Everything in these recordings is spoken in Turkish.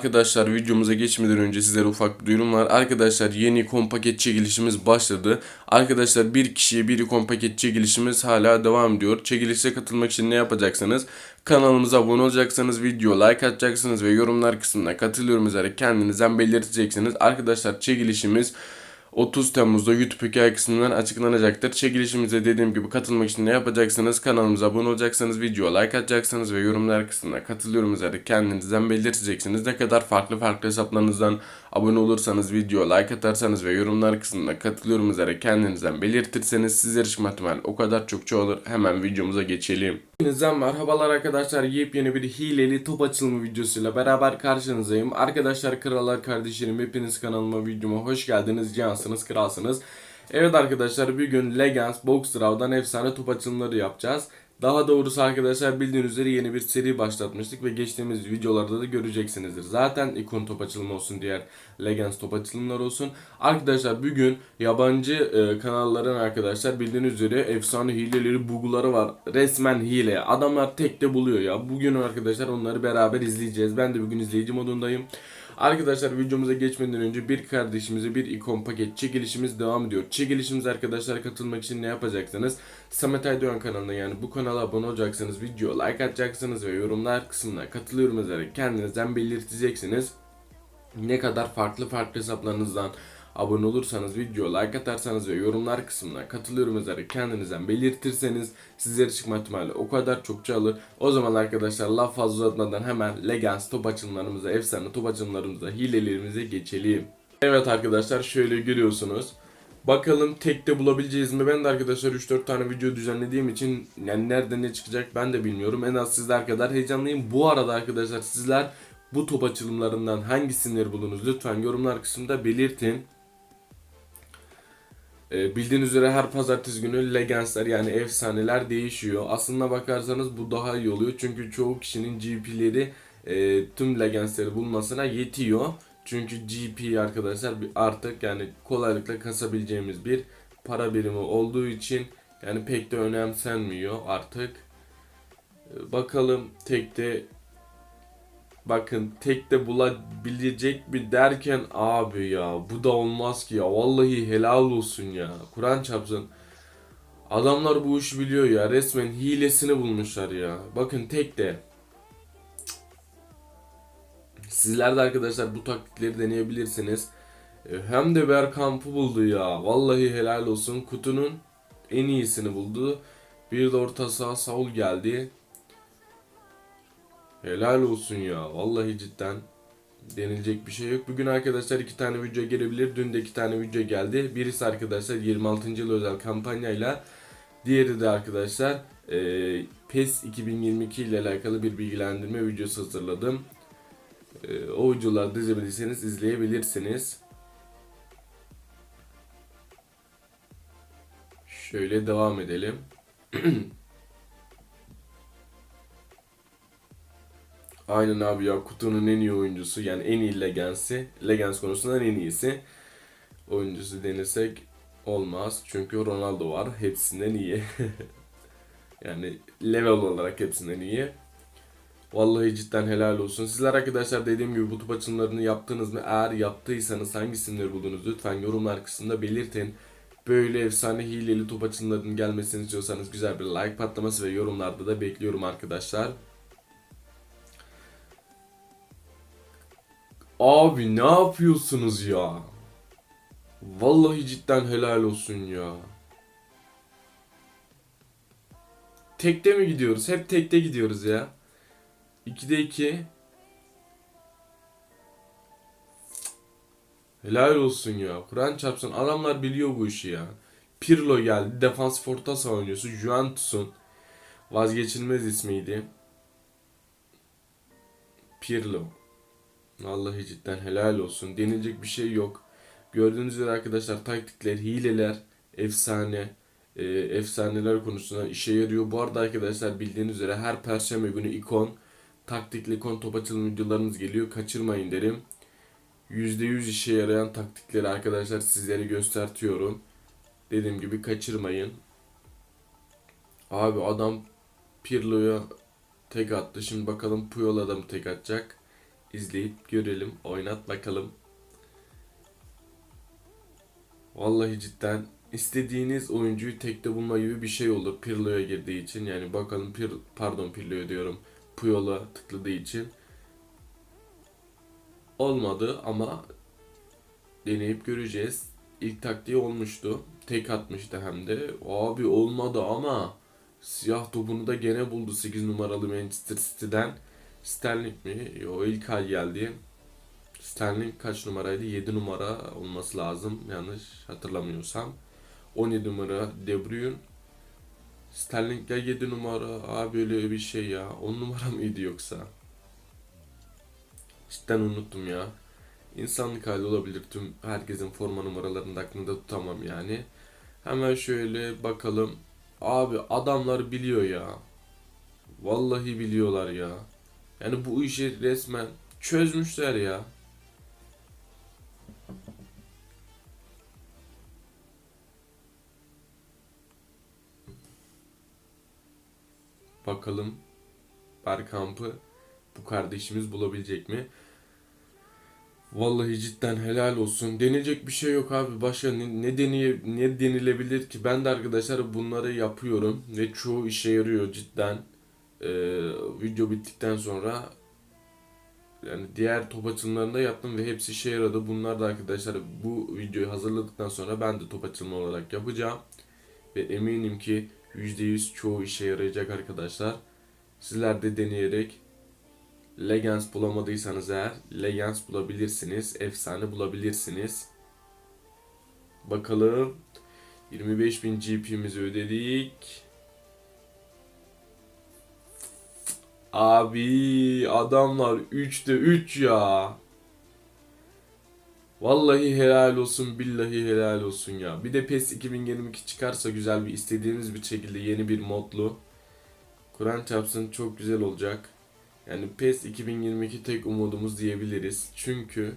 Arkadaşlar videomuza geçmeden önce sizlere ufak bir duyurum var. Arkadaşlar yeni ikon paket çekilişimiz başladı. Arkadaşlar bir kişiye bir ikon paket çekilişimiz hala devam ediyor. Çekilişe katılmak için ne yapacaksınız? Kanalımıza abone olacaksınız, video like atacaksınız ve yorumlar kısmına katılıyorum üzere kendinizden belirteceksiniz. Arkadaşlar çekilişimiz 30 Temmuz'da YouTube hikaye kısmından açıklanacaktır. Çekilişimize dediğim gibi katılmak için ne yapacaksınız? Kanalımıza abone olacaksınız, video like atacaksınız ve yorumlar kısmına katılıyorum üzere kendinizden belirteceksiniz. Ne kadar farklı farklı hesaplarınızdan abone olursanız, video like atarsanız ve yorumlar kısmına katılıyorum üzere kendinizden belirtirseniz sizler için ihtimal o kadar çok çoğalır. Hemen videomuza geçelim. Hepinizden merhabalar arkadaşlar. Yepyeni bir hileli top açılımı videosuyla beraber karşınızdayım. Arkadaşlar krallar kardeşlerim hepiniz kanalıma videoma hoş geldiniz. Cansınız kralsınız. Evet arkadaşlar bir gün Legends Box Draw'dan efsane top açılımları yapacağız. Daha doğrusu arkadaşlar bildiğiniz üzere yeni bir seri başlatmıştık ve geçtiğimiz videolarda da göreceksinizdir. Zaten ikon top açılımı olsun diğer Legends top açılımları olsun. Arkadaşlar bugün yabancı e, kanalların arkadaşlar bildiğiniz üzere efsane hileleri bugları var. Resmen hile. Adamlar tekte buluyor ya. Bugün arkadaşlar onları beraber izleyeceğiz. Ben de bugün izleyici modundayım. Arkadaşlar videomuza geçmeden önce bir kardeşimize bir ikon paket çekilişimiz devam ediyor. Çekilişimiz arkadaşlar katılmak için ne yapacaksınız? Samet Aydoğan kanalına yani bu kanala abone olacaksınız, video like atacaksınız ve yorumlar kısmına katılıyorum üzere kendinizden belirteceksiniz. Ne kadar farklı farklı hesaplarınızdan abone olursanız, video like atarsanız ve yorumlar kısmına katılıyorum üzere kendinizden belirtirseniz sizlere çıkma ihtimali o kadar çokça alır. O zaman arkadaşlar laf fazla uzatmadan hemen Legends top açılımlarımıza, efsane top açılımlarımıza, hilelerimize geçelim. Evet arkadaşlar şöyle görüyorsunuz. Bakalım tekte bulabileceğiz mi? Ben de arkadaşlar 3-4 tane video düzenlediğim için yani nerede ne çıkacak ben de bilmiyorum. En az sizler kadar heyecanlıyım. Bu arada arkadaşlar sizler bu top açılımlarından hangi buldunuz lütfen yorumlar kısmında belirtin. Ee, bildiğiniz üzere her pazartesi günü legendsler yani efsaneler değişiyor. Aslında bakarsanız bu daha iyi oluyor. Çünkü çoğu kişinin GP'leri e, tüm legendsleri bulmasına yetiyor. Çünkü GP arkadaşlar artık yani kolaylıkla kasabileceğimiz bir para birimi olduğu için yani pek de önemsenmiyor artık. Ee, bakalım tekte Bakın tek de bulabilecek mi derken abi ya bu da olmaz ki ya. Vallahi helal olsun ya. Kur'an çarpsın. Adamlar bu işi biliyor ya. Resmen hilesini bulmuşlar ya. Bakın tek de. Sizler de arkadaşlar bu taktikleri deneyebilirsiniz. E, hem de Berkamp'ı buldu ya. Vallahi helal olsun. Kutunun en iyisini buldu. Bir de orta saha Saul geldi Helal olsun ya. Vallahi cidden denilecek bir şey yok. Bugün arkadaşlar iki tane video gelebilir. Dün de iki tane video geldi. Birisi arkadaşlar 26. yıl özel kampanyayla. Diğeri de arkadaşlar e, PES 2022 ile alakalı bir bilgilendirme videosu hazırladım. E, o videoları izlemediyseniz izleyebilirsiniz. Şöyle devam edelim. Aynen abi ya kutunun en iyi oyuncusu yani en iyi legensi. Legends konusundan en iyisi. Oyuncusu denesek olmaz. Çünkü Ronaldo var. Hepsinden iyi. yani level olarak hepsinden iyi. Vallahi cidden helal olsun. Sizler arkadaşlar dediğim gibi top açımlarını yaptınız mı? Eğer yaptıysanız hangi isimleri buldunuz lütfen yorumlar kısmında belirtin. Böyle efsane hileli top açımlarının gelmesini istiyorsanız güzel bir like patlaması ve yorumlarda da bekliyorum arkadaşlar. Abi ne yapıyorsunuz ya? Vallahi cidden helal olsun ya. Tekte mi gidiyoruz? Hep tekte gidiyoruz ya. 2'de 2. Helal olsun ya. Kur'an çarpsın. Adamlar biliyor bu işi ya. Pirlo geldi. Defans Fortasa oynuyorsun. Juventus'un vazgeçilmez ismiydi. Pirlo. Vallahi cidden helal olsun. Denilecek bir şey yok. Gördüğünüz üzere arkadaşlar taktikler, hileler, efsane, e, efsaneler konusunda işe yarıyor. Bu arada arkadaşlar bildiğiniz üzere her perşembe günü ikon, taktikli ikon top açılım videolarımız geliyor. Kaçırmayın derim. %100 işe yarayan taktikleri arkadaşlar sizlere göstertiyorum. Dediğim gibi kaçırmayın. Abi adam Pirlo'ya tek attı. Şimdi bakalım Puyol'a da tek atacak? İzleyip görelim. Oynat bakalım. Vallahi cidden istediğiniz oyuncuyu tekte bulma gibi bir şey olur Pirlo'ya girdiği için. Yani bakalım Pir pardon Pirlo'ya diyorum. Puyol'a tıkladığı için. Olmadı ama deneyip göreceğiz. İlk taktiği olmuştu. Tek atmıştı hem de. Abi olmadı ama siyah topunu da gene buldu 8 numaralı Manchester City'den. Sterling mi? O ilk ay geldi. Sterling kaç numaraydı? 7 numara olması lazım. Yanlış hatırlamıyorsam. 17 numara De Bruyne. Sterling ya 7 numara. Abi öyle bir şey ya. 10 numara mıydı yoksa? Cidden unuttum ya. İnsanlık hali olabilir. Tüm herkesin forma numaralarını da aklında tutamam yani. Hemen şöyle bakalım. Abi adamlar biliyor ya. Vallahi biliyorlar ya. Yani bu işi resmen çözmüşler ya. Bakalım Berkamp'ı bu kardeşimiz bulabilecek mi? Vallahi cidden helal olsun. Denilecek bir şey yok abi. Başka ne, ne, deneye, ne denilebilir ki? Ben de arkadaşlar bunları yapıyorum ve çoğu işe yarıyor cidden. Ee, video bittikten sonra yani diğer top açılımlarında yaptım ve hepsi işe yaradı. Bunlar da arkadaşlar bu videoyu hazırladıktan sonra ben de top açılımı olarak yapacağım. Ve eminim ki %100 çoğu işe yarayacak arkadaşlar. Sizler de deneyerek Legends bulamadıysanız eğer Legends bulabilirsiniz. Efsane bulabilirsiniz. Bakalım. 25.000 GP'mizi ödedik. Abi adamlar 3'te 3 ya. Vallahi helal olsun billahi helal olsun ya. Bir de PES 2022 çıkarsa güzel bir istediğimiz bir şekilde yeni bir modlu. Kur'an çarpsın çok güzel olacak. Yani PES 2022 tek umudumuz diyebiliriz. Çünkü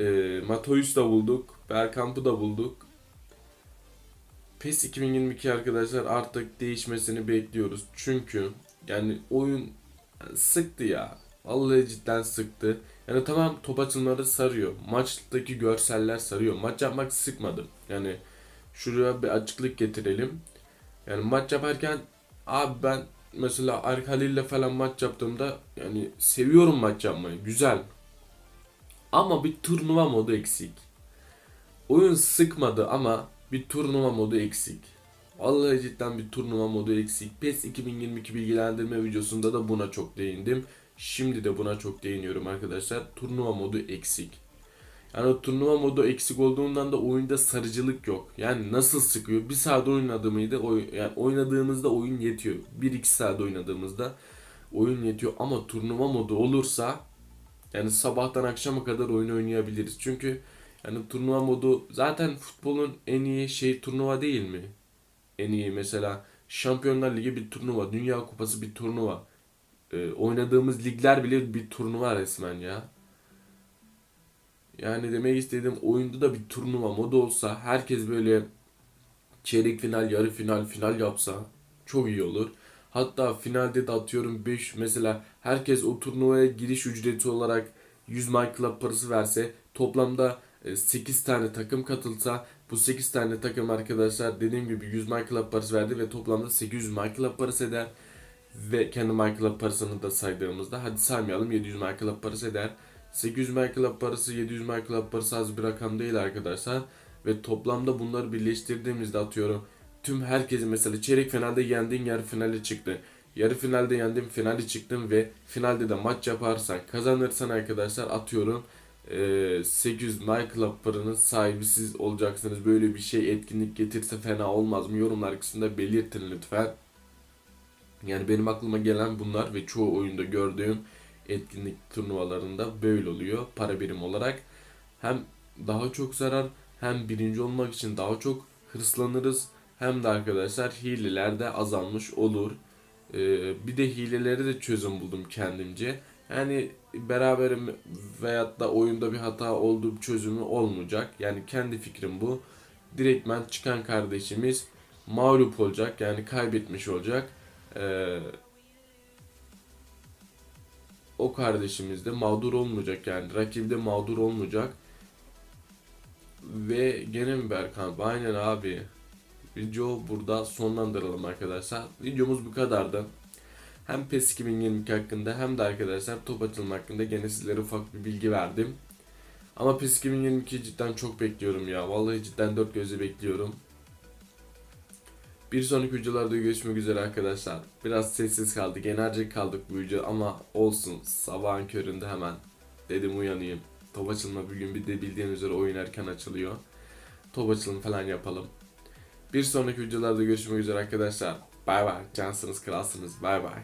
e, Matoyus da bulduk. Berkamp'ı da bulduk. PES 2022 arkadaşlar artık değişmesini bekliyoruz. Çünkü yani oyun sıktı ya. Vallahi cidden sıktı. Yani tamam top açılmaları sarıyor. Maçtaki görseller sarıyor. Maç yapmak sıkmadım. Yani şuraya bir açıklık getirelim. Yani maç yaparken abi ben mesela Arkali ile falan maç yaptığımda yani seviyorum maç yapmayı. Güzel. Ama bir turnuva modu eksik. Oyun sıkmadı ama bir turnuva modu eksik. Vallahi cidden bir turnuva modu eksik. PES 2022 bilgilendirme videosunda da buna çok değindim. Şimdi de buna çok değiniyorum arkadaşlar. Turnuva modu eksik. Yani o turnuva modu eksik olduğundan da oyunda sarıcılık yok. Yani nasıl sıkıyor? Bir saat oynadığımıydı, oy, yani oynadığımızda oyun yetiyor. 1-2 saat oynadığımızda oyun yetiyor. Ama turnuva modu olursa yani sabahtan akşama kadar oyun oynayabiliriz. Çünkü yani turnuva modu zaten futbolun en iyi şey turnuva değil mi? En iyi mesela Şampiyonlar Ligi bir turnuva, Dünya Kupası bir turnuva. Ee, oynadığımız ligler bile bir turnuva resmen ya. Yani demek istediğim oyunda da bir turnuva modu olsa herkes böyle çeyrek final, yarı final, final yapsa çok iyi olur. Hatta finalde de atıyorum 5 mesela herkes o turnuvaya giriş ücreti olarak 100 My Club parası verse toplamda 8 tane takım katılsa bu 8 tane takım arkadaşlar dediğim gibi 100 My Club parası verdi ve toplamda 800 My Club parası eder. Ve kendi My Club parasını da saydığımızda hadi saymayalım 700 My Club parası eder. 800 My Club parası 700 My Club parası az bir rakam değil arkadaşlar. Ve toplamda bunları birleştirdiğimizde atıyorum tüm herkesi mesela çeyrek finalde yendin yarı finale çıktı. Yarı finalde yendim finale çıktım ve finalde de maç yaparsan kazanırsan arkadaşlar atıyorum 800 My Club paranın sahibi siz olacaksınız. Böyle bir şey etkinlik getirse fena olmaz mı? Yorumlar kısmında belirtin lütfen. Yani benim aklıma gelen bunlar ve çoğu oyunda gördüğüm etkinlik turnuvalarında böyle oluyor para birim olarak. Hem daha çok zarar hem birinci olmak için daha çok hırslanırız hem de arkadaşlar hileler de azalmış olur. Ee, bir de hileleri de çözüm buldum kendimce. Yani beraberim veyahut da oyunda bir hata olduğu çözümü olmayacak. Yani kendi fikrim bu. Direktmen çıkan kardeşimiz mağlup olacak yani kaybetmiş olacak. Ee, o kardeşimiz de mağdur olmayacak yani. Rakibi de mağdur olmayacak. Ve gene mi Berkan? Aynen abi. Video burada sonlandıralım arkadaşlar. Videomuz bu kadardı. Hem PES 2022 hakkında hem de arkadaşlar top açılma hakkında gene sizlere ufak bir bilgi verdim. Ama PES 2022 cidden çok bekliyorum ya. Vallahi cidden dört gözle bekliyorum. Bir sonraki videolarda görüşmek üzere arkadaşlar. Biraz sessiz kaldık, enerjik kaldık bu video ama olsun. Sabahın köründe hemen dedim uyanayım. Top açılma bugün bir de bildiğiniz üzere oyun erken açılıyor. Top açılım falan yapalım. Bir sonraki videolarda görüşmek üzere arkadaşlar. Bay bay. Cansınız, kralsınız. Bay bay.